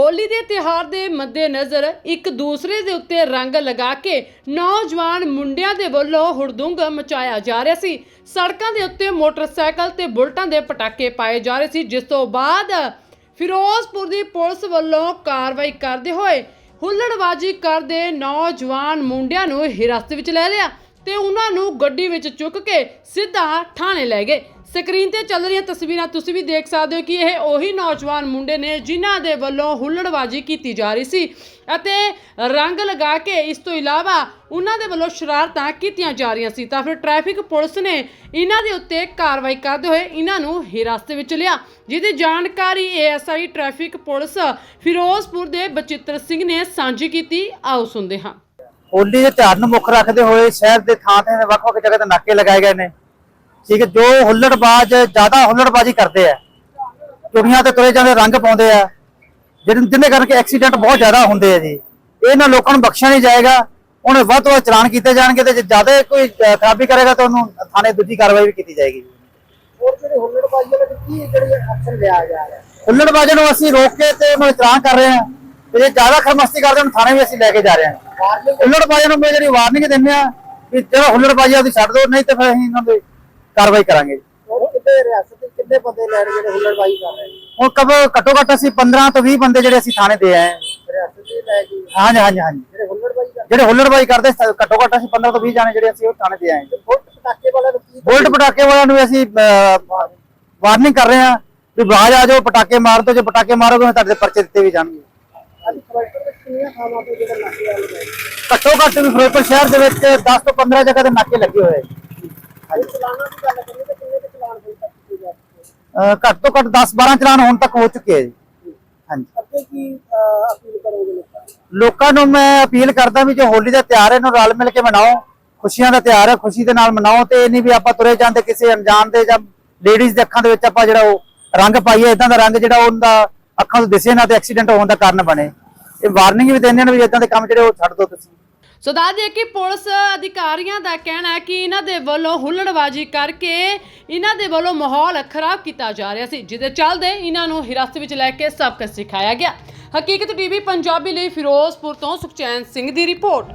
ਹੋਲੀ ਦੇ ਤਿਉਹਾਰ ਦੇ ਮੱਦੇਨਜ਼ਰ ਇੱਕ ਦੂਸਰੇ ਦੇ ਉੱਤੇ ਰੰਗ ਲਗਾ ਕੇ ਨੌਜਵਾਨ ਮੁੰਡਿਆਂ ਦੇ ਵੱਲੋਂ ਹੁੜਦੁੰਗ ਮਚਾਇਆ ਜਾ ਰਿਹਾ ਸੀ। ਸੜਕਾਂ ਦੇ ਉੱਤੇ ਮੋਟਰਸਾਈਕਲ ਤੇ ਬੁਲਟਾਂ ਦੇ ਪਟਾਕੇ ਪਾਏ ਜਾ ਰਹੇ ਸੀ, ਜਿਸ ਤੋਂ ਬਾਅਦ ਫਿਰੋਜ਼ਪੁਰ ਦੀ ਪੁਲਿਸ ਵੱਲੋਂ ਕਾਰਵਾਈ ਕਰਦੇ ਹੋਏ ਹੁੱਲੜਬਾਜੀ ਕਰਦੇ ਨੌਜਵਾਨ ਮੁੰਡਿਆਂ ਨੂੰ ਹਿਰਾਸਤ ਵਿੱਚ ਲੈ ਲਿਆ। ਤੇ ਉਹਨਾਂ ਨੂੰ ਗੱਡੀ ਵਿੱਚ ਚੁੱਕ ਕੇ ਸਿੱਧਾ ਥਾਣੇ ਲੈ ਗਏ। ਸਕਰੀਨ ਤੇ ਚੱਲ ਰਹੀਆਂ ਤਸਵੀਰਾਂ ਤੁਸੀਂ ਵੀ ਦੇਖ ਸਕਦੇ ਹੋ ਕਿ ਇਹ ਉਹੀ ਨੌਜਵਾਨ ਮੁੰਡੇ ਨੇ ਜਿਨ੍ਹਾਂ ਦੇ ਵੱਲੋਂ ਹੁੱਲੜਬਾਜੀ ਕੀਤੀ ਜਾ ਰਹੀ ਸੀ ਅਤੇ ਰੰਗ ਲਗਾ ਕੇ ਇਸ ਤੋਂ ਇਲਾਵਾ ਉਹਨਾਂ ਦੇ ਵੱਲੋਂ ਸ਼ਰਾਰਤਾਂ ਕੀਤੀਆਂ ਜਾ ਰਹੀਆਂ ਸੀ। ਤਾਂ ਫਿਰ ਟ੍ਰੈਫਿਕ ਪੁਲਿਸ ਨੇ ਇਹਨਾਂ ਦੇ ਉੱਤੇ ਕਾਰਵਾਈ ਕਰਦੇ ਹੋਏ ਇਹਨਾਂ ਨੂੰ ਹਿਰਾਸਤ ਵਿੱਚ ਲਿਆ। ਜਿਹਦੀ ਜਾਣਕਾਰੀ ਏਐਸਆਈ ਟ੍ਰੈਫਿਕ ਪੁਲਿਸ ਫਿਰੋਜ਼ਪੁਰ ਦੇ ਬਚਿੱਤਰ ਸਿੰਘ ਨੇ ਸਾਂਝੀ ਕੀਤੀ। ਆਓ ਸੁਣਦੇ ਹਾਂ। ਹੋਲੀ ਦੇ ਤਿਉਹਾਰ ਨੂੰ ਮੁੱਖ ਰੱਖਦੇ ਹੋਏ ਸ਼ਹਿਰ ਦੇ ਥਾਂ ਤੇ ਵੱਖ-ਵੱਖ ਜਗ੍ਹਾ ਤੇ ਨਾਕੇ ਲਗਾਏ ਗਏ ਨੇ। ਠੀਕ ਹੈ ਜੋ ਹੁੱਲੜਬਾਜ਼ ਜ਼ਿਆਦਾ ਹੁੱਲੜਬਾਜ਼ੀ ਕਰਦੇ ਆ ਚੁੜੀਆਂ ਤੇ ਤੁਰੇ ਜਾਂਦੇ ਰੰਗ ਪਾਉਂਦੇ ਆ ਜਿਹਦੇ ਕਰਕੇ ਐਕਸੀਡੈਂਟ ਬਹੁਤ ਜ਼ਿਆਦਾ ਹੁੰਦੇ ਆ ਜੀ। ਇਹਨਾਂ ਲੋਕਾਂ ਨੂੰ ਬਖਸ਼ਿਆ ਨਹੀਂ ਜਾਏਗਾ ਉਹਨੇ ਵੱਧ ਤੋਂ ਵੱਧ ਚਲਾਨ ਕੀਤੇ ਜਾਣਗੇ ਤੇ ਜੇ ਜ਼ਿਆਦਾ ਕੋਈ ਖਰਾਬੀ ਕਰੇਗਾ ਤਾਂ ਉਹਨੂੰ ਥਾਣੇ ਦੂਜੀ ਕਾਰਵਾਈ ਵੀ ਕੀਤੀ ਜਾਏਗੀ ਹੋਰ ਜਿਹੜੇ ਹੁੱਲੜਬਾਜ਼ੀ ਵਾਲੇ ਕੀ ਜਿਹੜੇ ਐਕਸ਼ਨ ਲਿਆ ਜਾ ਰਿਹਾ? ਹੁੱਲੜਬਾਜ਼ਾਂ ਨੂੰ ਅਸੀਂ ਰੋਕ ਕੇ ਤੇ ਉਹਨਾਂ ਨੂੰ ਚਲਾਨ ਕਰ ਰਹੇ ਹਾਂ। ਤੇ ਜੇ ਜ਼ਿਆਦਾ ਖਰਮਸਤੀ ਕਰਦੇ ਉਹਨੂੰ ਥਾਣੇ ਵੀ ਅਸੀਂ ਲੈ ਕੇ ਜਾ ਰਹੇ ਹਾਂ। ਵਾਰਨਿੰਗ ਹੁੱਲੜਬਾਜ਼ਾਂ ਨੂੰ ਮੈਂ ਜਿਹੜੀ ਵਾਰਨਿੰਗ ਦਿੰਦੇ ਆ ਕਿ ਜਿਹੜਾ ਹੁੱਲੜਬਾਜ਼ੀ ਆ ਉਹਦੀ ਛੱਡ ਦਿਓ ਨਹੀਂ ਤੇ ਫਿਰ ਅਸੀਂ ਇਹਨਾਂ ਦੀ ਕਾਰਵਾਈ ਕਰਾਂਗੇ। ਕਿਤੇ ਰਿਆਸਤ ਦੇ ਕਿੰਨੇ ਬੰਦੇ ਲੈ ਰਹੇ ਜਿਹੜੇ ਹੁੱਲੜਬਾਜ਼ੀ ਕਰ ਰਹੇ ਹੁਣ ਕਬ ਘੱਟੋ ਘੱਟ ਅਸੀਂ 15 ਤੋਂ 20 ਬੰਦੇ ਜਿਹੜੇ ਅਸੀਂ ਥਾਣੇ ਦੇ ਆਏ ਹਾਂ। ਰਿਆਸਤ ਦੇ ਲੈ ਕੇ? ਹਾਂਜੀ ਹਾਂਜੀ ਹਾਂਜੀ। ਜਿਹੜੇ ਹੁੱਲੜਬਾਜ਼ੀ ਜਿਹੜੇ ਹੁੱਲੜਬਾਜ਼ੀ ਕਰਦੇ ਘੱਟੋ ਘੱਟ ਅਸੀਂ 15 ਤੋਂ 20 ਜਾਣੇ ਜਿਹੜੇ ਅਸੀਂ ਉਹ ਥਾਣੇ ਦੇ ਆਏ ਬੁਲਟ ਪਟਾਕੇ ਵਾਲਿਆਂ ਨੂੰ ਕੀ ਬੁਲਟ ਪਟਾਕੇ ਵਾਲਿਆਂ ਨੂੰ ਵੀ ਅਸੀਂ ਵਾਰਨਿੰਗ ਕਰ ਰਹੇ ਹਾਂ ਵੀ ਬਾਜ ਆ ਜਾਓ ਪਟਾਕੇ ਮਾਰ ਦਿਓ ਜੇ ਪਟਾਕੇ ਮਾਰੋਗੇ ਤਾਂ ਤੁਹਾਡੇ ਤੇ ਪਰਚੇ ਦਿੱਤੇ ਵੀ ਜਾਣਗੇ। ਘੱਟੋ ਘੱਟ ਵੀ ਫਿਰੋਜ਼ਪੁਰ ਸ਼ਹਿਰ ਦੇ ਵਿੱਚ 10 ਤੋਂ 15 ਜਗ੍ਹਾ ਤੇ ਨਾਕੇ ਲੱਗੇ ਹੋਏ। ਘੱਟ ਤੋਂ ਘੱਟ 10 12 ਚਲਾਨ ਹੁਣ ਤੱਕ ਹੋ ਚੁੱਕੇ ਹੈ ਜੀ। ਹਾਂਜੀ। ਲੋਕਾਂ ਨੂੰ? ਮੈਂ ਅਪੀਲ ਕਰਦਾ ਵੀ ਜੋ ਹੋਲੀ ਦਾ ਤਿਉਹਾਰ ਹੈ ਇਹਨੂੰ ਰਲ ਮਿਲ ਕੇ ਮਨਾਓ। ਖੁਸ਼ੀਆਂ ਦਾ ਤਿਉਹਾਰ ਹੈ ਖੁਸ਼ੀ ਦੇ ਨਾਲ ਮਨਾਓ ਤੇ ਇਹ ਨਹੀਂ ਵੀ ਆਪਾਂ ਤੁਰੇ ਜਾਂਦੇ ਕਿਸੇ ਅਣਜਾਣ ਦੇ ਜਾਂ ਲੇਡੀਜ਼ ਦੇ ਅੱਖਾਂ ਦੇ ਵਿੱਚ ਆਪਾਂ ਜਿਹੜਾ ਉਹ ਰੰਗ ਪਾਈਏ ਇਦਾਂ ਦਾ ਰੰਗ ਜਿਹੜਾ ਉਹਦਾ ਅੱਖਾਂ ਤੋਂ ਦਿਸੇ ਨਾ ਤੇ ਐਕਸੀਡੈਂਟ ਹੋਣ ਦਾ ਕਾਰਨ ਬਣੇ। ਇਹ ਵਾਰਨਿੰਗ ਵੀ ਦਿੰਦੇ ਨੇ ਵੀ ਇਦਾਂ ਦੇ ਕੰਮ ਜਿਹੜੇ ਉਹ ਛੱਡ ਦਿਓ ਤੁਸੀਂ। ਸੋ ਦੱਸ ਦਈਏ ਕਿ ਪੁਲਿਸ ਅਧਿਕਾਰੀਆਂ ਦਾ ਕਹਿਣਾ ਹੈ ਕਿ ਇਹਨਾਂ ਦੇ ਵੱਲੋਂ ਹੁੱਲੜਬਾਜੀ ਕਰਕੇ ਇਹਨਾਂ ਦੇ ਵੱਲੋਂ ਮਾਹੌਲ ਖਰਾਬ ਕੀਤਾ ਜਾ ਰਿਹਾ ਸੀ, ਜਿਹਦੇ ਚੱਲਦੇ ਇਹਨਾਂ ਨੂੰ ਹਿਰਾਸਤ ਵਿੱਚ ਲੈ ਕੇ ਸਬਕ ਸਿਖਾਇਆ ਗਿਆ। ਹਕੀਕਤ ਟੀਵੀ ਪੰਜਾਬੀ ਲਈ ਫਿਰੋਜ਼ਪੁਰ ਤੋਂ ਸੁਖਚੈਨ ਸਿੰਘ ਦੀ ਰਿਪੋਰਟ।